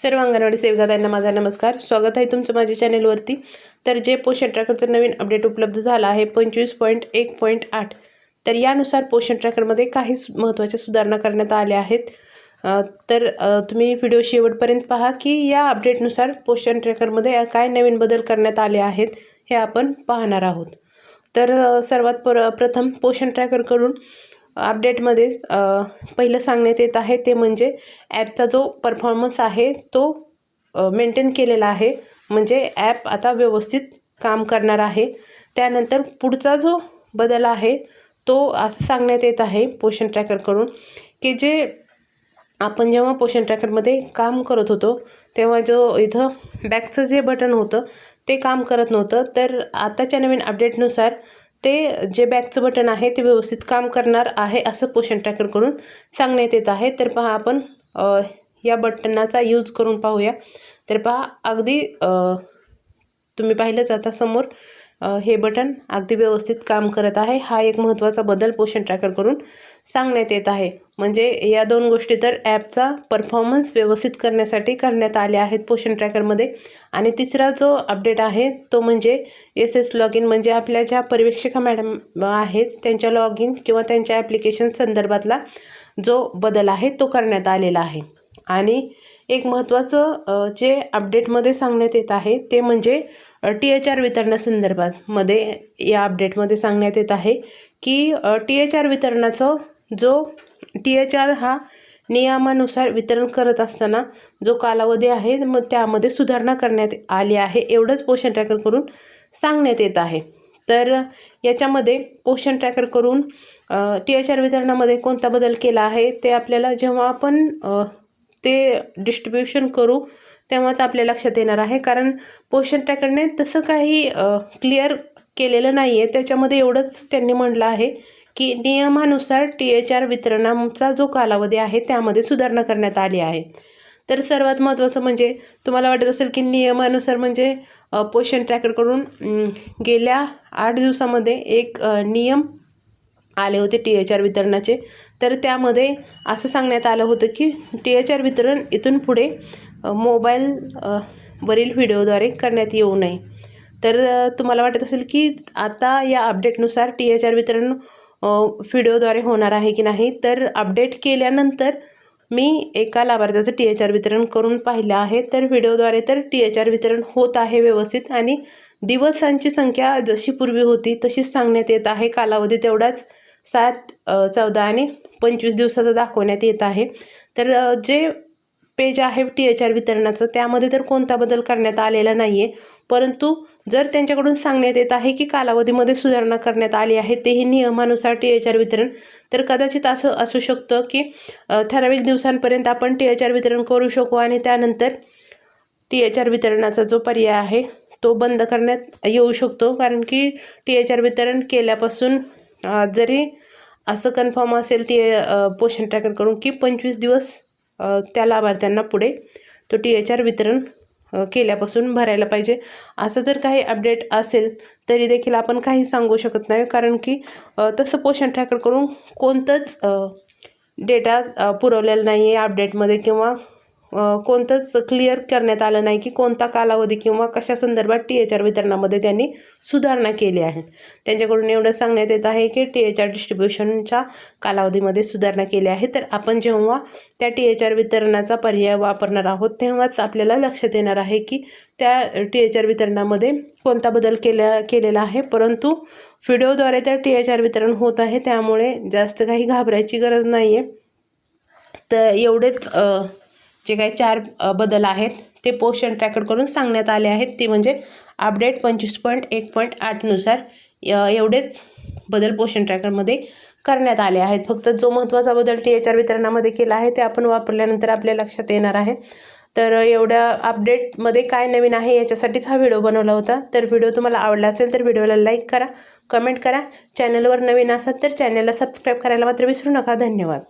सर्व अंगणवाडी सेविकाताईंना माझा नमस्कार. स्वागत आहे तुमचं माझ्या चॅनेलवरती. तर जे पोषण ट्रॅकरचं नवीन अपडेट उपलब्ध झाला आहे पंचवीस पॉईंट एक पॉईंट आठ तर यानुसार पोषण ट्रॅकरमध्ये काही महत्त्वाच्या सुधारणा करण्यात आल्या आहेत. तर तुम्ही व्हिडिओ शेवटपर्यंत पहा की या अपडेटनुसार पोषण ट्रॅकरमध्ये काय नवीन बदल करण्यात आले आहेत हे आपण पाहणार आहोत. तर सर्वात पर प्रथम पोषण ट्रॅकरकडून अपडेटमध्ये पहिलं सांगण्यात येत आहे ते म्हणजे ॲपचा जो परफॉर्मन्स आहे तो मेंटेन केलेला आहे. म्हणजे ॲप आता व्यवस्थित काम करणार आहे. त्यानंतर पुढचा जो बदल आहे तो असं सांगण्यात येत आहे पोषण ट्रॅकरकडून की जे आपण जेव्हा पोषण ट्रॅकरमध्ये काम करत होतो तेव्हा जो इथं बॅकचं जे बटन होतं ते काम करत नव्हतं. तर आताच्या नवीन अपडेटनुसार ते जे बॅकचं बटन आहे ते व्यवस्थित काम करणार आहे असं पोषण ट्रॅकरकडून सांगण्यात येत आहे. तर पहा आपण या बटनाचा यूज करून पाहूया. तर पहा अगदी तुम्ही पाहिलंच आता समोर हे बटन अगदी व्यवस्थित काम करत आहे. हा एक महत्त्वाचा बदल पोषण ट्रॅकर करून सांगण्यात येत आहे. म्हणजे या दोन गोष्टी तर ॲपचा परफॉर्मन्स व्यवस्थित करण्यासाठी करण्यात आल्या आहेत पोषण ट्रॅकरमध्ये. आणि तिसरा जो अपडेट आहे तो म्हणजे एस एस लॉग इन म्हणजे आपल्या ज्या पर्यवेक्षिका मॅडम आहेत त्यांच्या लॉग इन किंवा त्यांच्या ॲप्लिकेशन संदर्भातला जो बदल आहे तो करण्यात आलेला आहे. आणि एक महत्त्वाचं जे अपडेटमध्ये सांगण्यात येत आहे ते म्हणजे टी एच आर वितरणासंदर्भात मध्ये या अपडेटमध्ये सांगण्यात येत आहे की टी एच आर वितरणाचं जो टी एच आर हा नियमानुसार वितरण करत असताना जो कालावधी आहे मग त्यामध्ये सुधारणा करण्यात आली आहे एवढंच पोषण ट्रॅकर करून सांगण्यात येत आहे. तर याच्यामध्ये पोषण ट्रॅकर करून टी एच आर वितरणामध्ये कोणता बदल केला आहे ते आपल्याला जेव्हा आपण ते डिस्ट्रीब्युशन करू तेव्हाच आपल्या लक्षात येणार आहे. कारण पोषण ट्रॅकरने तसं काही क्लिअर केलेलं नाही आहे त्याच्यामध्ये एवढंच त्यांनी म्हटलं आहे की नियमानुसार टी एच आर वितरणाचा जो कालावधी आहे त्यामध्ये सुधारणा करण्यात आली आहे. तर सर्वात महत्त्वाचं म्हणजे तुम्हाला वाटत असेल की नियमानुसार म्हणजे पोषण ट्रॅकरकडून गेल्या आठ दिवसामध्ये एक नियम आले होते टी एच आर वितरणाचे. तर त्यामध्ये असं सांगण्यात आलं होतं की टी एच आर वितरण इथून पुढे मोबाईल वरील व्हिडिओद्वारे करण्यात येऊ नये. तर तुम्हाला वाटत असेल की आता या अपडेटनुसार टी एच आर वितरण व्हिडिओद्वारे होणार आहे की नाही तर अपडेट केल्यानंतर मी एका लाभार्थ्याचं टी एच आर वितरण करून पाहिलं आहे. तर व्हिडिओद्वारे तर टी एच आर वितरण होत आहे व्यवस्थित आणि दिवसांची संख्या जशी पूर्वी होती तशीच सांगण्यात येत आहे. कालावधी तेवढाच सात चौदा आणि पंचवीस दिवसाचा दाखवण्यात येत आहे. तर जे पेज आहे टी एच आर वितरणाचं त्यामध्ये तर कोणता बदल करण्यात आलेला नाही आहे परंतु जर त्यांच्याकडून सांगण्यात येत आहे की कालावधीमध्ये सुधारणा करण्यात आली आहे तेही नियमानुसार टी एच आर वितरण. तर कदाचित असं असू शकतं की ठराविक दिवसांपर्यंत आपण टी एच आर वितरण करू शकू आणि त्यानंतर टी एच आर वितरणाचा जो पर्याय आहे तो बंद करण्यात येऊ शकतो. कारण की टी एच आर वितरण केल्यापासून जरी असं कन्फर्म असेल टी पोषण ट्रॅकरकडून की पंचवीस दिवस त्या लाभार्थ्यांना पुढे तो टी एच आर वितरण केल्यापासून भरायला पाहिजे. असं जर काही अपडेट असेल तरी देखील आपण काही सांगू शकत नाही. कारण की तसं पोषण ट्रॅकरकडून कोणतंच डेटा पुरवलेला नाही आहे अपडेटमध्ये किंवा कोणतंच क्लिअर करण्यात आलं नाही की कोणता कालावधी किंवा कशा संदर्भात टी एच आर वितरणामध्ये त्यांनी सुधारणा केली आहे. त्यांच्याकडून एवढं सांगण्यात येत आहे की टी एच आर डिस्ट्रीब्युशनच्या कालावधीमध्ये सुधारणा केली आहे. तर आपण जेव्हा त्या टी एच आर वितरणाचा पर्याय वापरणार आहोत तेव्हाच आपल्याला लक्षात येणार आहे की त्या टी एच आर वितरणामध्ये कोणता बदल केल्या केलेला आहे. परंतु व्हिडिओद्वारे त्या टी एच आर वितरण होत आहे त्यामुळे जास्त काही घाबरायची गरज नाही आहे तर एवढेच जे काही चार बदल आहेत ते पोषण ट्रॅकरकडून सांगण्यात आले आहेत. ते म्हणजे अपडेट पंचवीस पॉईंट एक पॉईंट आठनुसार एवढेच बदल पोषण ट्रॅकरमध्ये करण्यात आले आहेत. फक्त जो महत्त्वाचा बदल टी एच आर वितरणामध्ये केला आहे ते आपण वापरल्यानंतर आपल्या लक्षात येणार आहे. तर एवढ्या अपडेटमध्ये काय नवीन आहे याच्यासाठीच हा व्हिडिओ बनवला होता. तर व्हिडिओ तुम्हाला आवडला असेल तर व्हिडिओला लाईक करा कमेंट करा. चॅनलवर नवीन असाल तर चॅनलला सबस्क्राईब करायला मात्र विसरू नका. धन्यवाद.